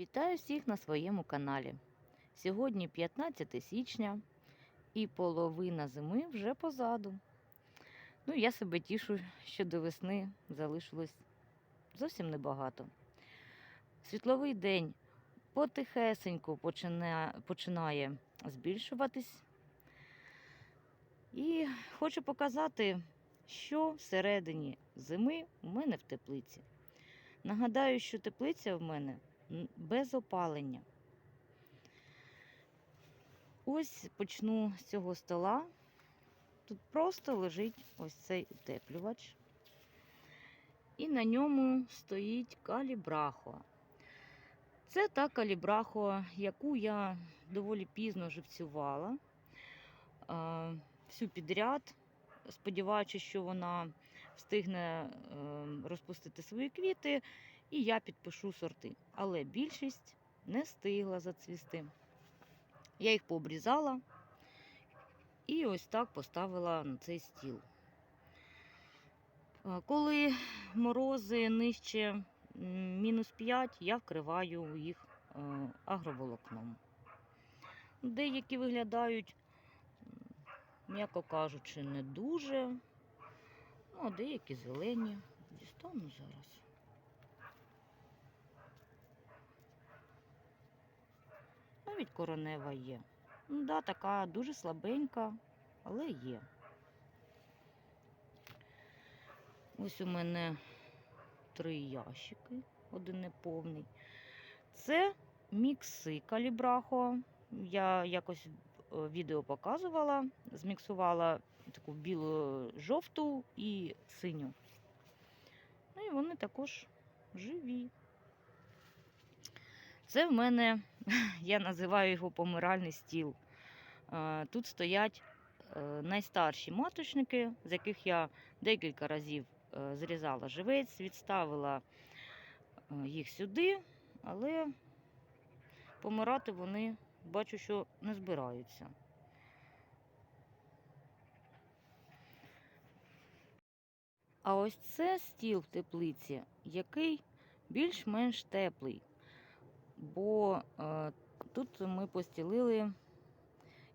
Вітаю всіх на своєму каналі. Сьогодні 15 січня і половина зими вже позаду. Ну, я себе тішу, що до весни залишилось зовсім небагато. Світловий день потихесенько починає, починає збільшуватись. І хочу показати, що всередині зими у мене в теплиці. Нагадаю, що теплиця в мене без опалення. Ось почну з цього стола. Тут просто лежить ось цей утеплювач. І на ньому стоїть калібрахо. Це та калібрахо, яку я доволі пізно живцювала. Всю підряд, сподіваючись, що вона встигне е, розпустити свої квіти, і я підпишу сорти. Але більшість не встигла зацвісти. Я їх пообрізала і ось так поставила на цей стіл. Е, Коли морози нижче мінус 5, я вкриваю їх е, агроволокном. Деякі виглядають, м'яко кажучи, не дуже, а деякі зелені. Дістану зараз. Навіть коронева є. Ну, да, така дуже слабенька, але є. Ось у мене три ящики, один неповний. Це мікси калібрахо. Я якось е, відео показувала, зміксувала таку білу жовту і синю. Ну і вони також живі. Це в мене, я називаю його помиральний стіл. Тут стоять е, найстарші маточники, з яких я декілька разів е, зрізала живець, відставила е, їх сюди, але помирати вони бачу, що не збираються. А ось це стіл в теплиці, який більш-менш теплий, бо е, тут ми постілили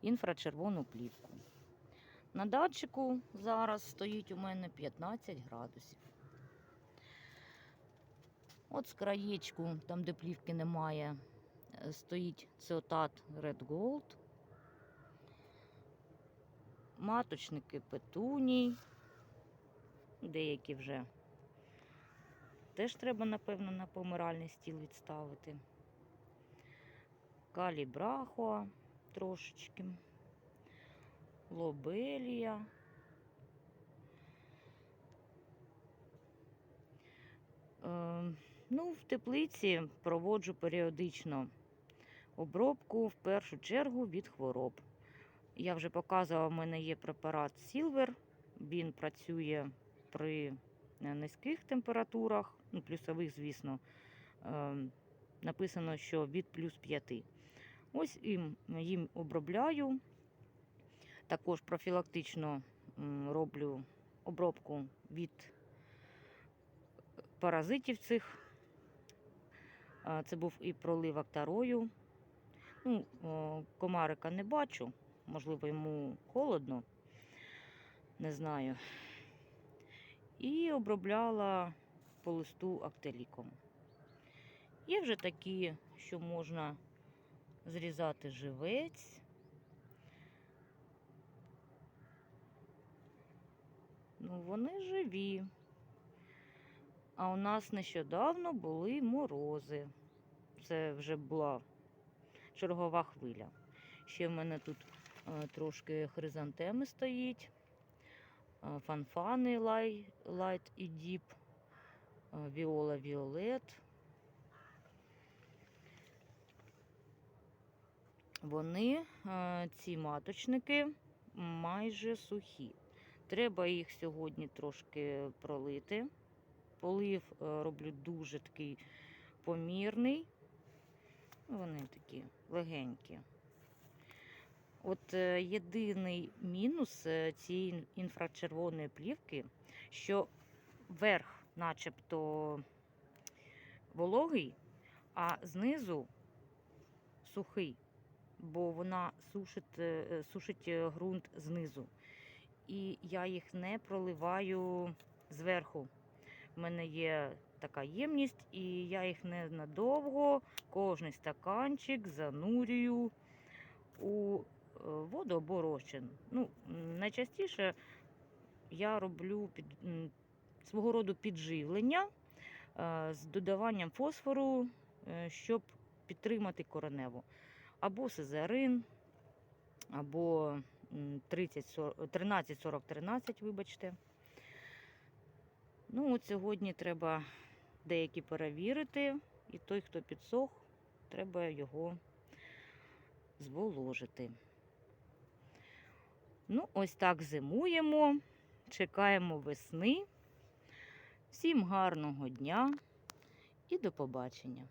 інфрачервону плівку. На датчику зараз стоїть у мене 15 градусів. От з краєчку, там де плівки немає, е, стоїть цеотат Red Gold. Маточники петуній. Деякі вже теж треба, напевно, на помиральний стіл відставити. Калібрахоа трошечки. Лобелія. Е, ну, в теплиці проводжу періодично обробку в першу чергу від хвороб. Я вже показувала, в мене є препарат Silver. Він працює при е, низьких температурах, ну, плюсових, звісно. Е, написано, що від плюс 5. Ось їм, їм обробляю. Також профілактично роблю обробку від паразитів цих. Це був і пролив актарою. Ну, комарика не бачу, можливо, йому холодно, не знаю. І обробляла по листу актеліком. Є вже такі, що можна зрізати живець. Ну, вони живі. А у нас нещодавно були морози. Це вже була чергова хвиля. Ще в мене тут е, трошки хризантеми стоїть, фанфани лай, лайт і е, віола віолет. Вони, е, ці маточники, майже сухі. Треба їх сьогодні трошки пролити. Полив е, роблю дуже такий помірний. Вони такі легенькі. От е, єдиний мінус е, цієї інфрачервоної плівки, що верх начебто вологий, а знизу сухий, бо вона сушить, е, сушить ґрунт знизу. І я їх не проливаю зверху. У мене є така ємність, і я їх ненадовго, кожний стаканчик занурюю у воду або розчин. Ну, найчастіше я роблю під, свого роду підживлення е, з додаванням фосфору, е, щоб підтримати кореневу. Або сизарин, або м, 30, 13, 40, 13, вибачте. Ну, от сьогодні треба деякі перевірити, і той, хто підсох, треба його зволожити. Ну, ось так зимуємо, чекаємо весни. Всім гарного дня і до побачення!